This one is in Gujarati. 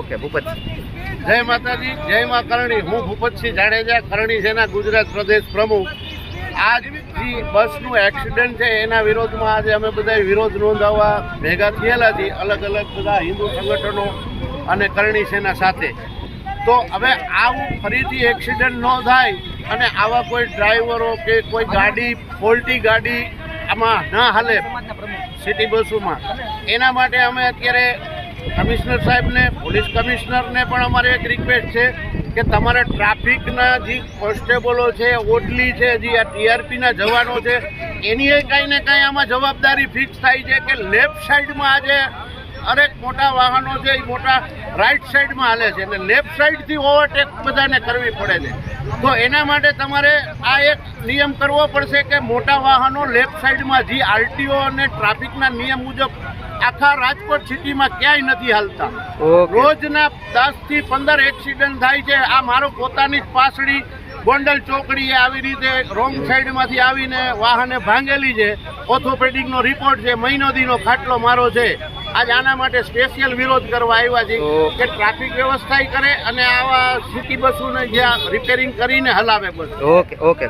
ઓકે, ભૂપત. જય માતાજી, જય મા કરણી. હું ભૂપતસિંહ જાડેજા, કરણી સેના ગુજરાત પ્રદેશ પ્રમુખ. આજ જે બસનું એક્સિડન્ટ છે, એના વિરોધમાં આજે અમે બધા વિરોધ નોંધાવવા ભેગા થયેલા છીએ, અલગ અલગ બધા હિન્દુ સંગઠનો અને કરણી સેના સાથે. તો હવે આવું ફરીથી એક્સિડન્ટ ન થાય અને આવા કોઈ ડ્રાઈવરો કે કોઈ ગાડી ફોલ્ટી ગાડી આમાં ન હાલે સિટી બસોમાં. એના માટે અમે અત્યારે કમિશનર સાહેબને, પોલીસ કમિશનરને પણ અમારે એક રિક્વેસ્ટ છે કે તમારે ટ્રાફિકના જે કોન્સ્ટેબલો છે, ઓડલી છે, જે આ ટીઆરપીના જવાનો છે એની એ કાંઈ ને કાંઈ આમાં જવાબદારી ફિક્સ થાય છે કે લેફ્ટ સાઈડમાં આજે અનેક મોટા વાહનો છે, એ મોટા રાઈટ સાઈડમાં હાલે છે. એટલે લેફ્ટ સાઈડથી ઓવરટેક બધાને કરવી પડે છે. તો એના માટે તમારે આ એક નિયમ કરવો પડશે કે મોટા વાહનો લેફ્ટ સાઈડમાં જે આરટીઓ અને ટ્રાફિકના નિયમ મુજબ આખા રાજકોટ સિટીમાં ક્યાંય નથી હાલતા. રોજના દસથી પંદર એક્સિડન્ટ થાય છે. આ મારો પોતાની જ પાસડી ગોંડલ ચોકડીએ આવી રીતે રોંગ સાઈડમાંથી આવીને વાહને ભાંગેલી છે. ઓર્થોપેડિકનો રિપોર્ટ છે મહિનો દીનો ખાટલો મારો છે. આજ આના માટે સ્પેશિયલ વિરોધ કરવા આવ્યા છે કે ટ્રાફિક વ્યવસ્થા કરે અને આવા સિટી બસોને જ્યાં રિપેરિંગ કરીને હલાવે બસ. Okay okay.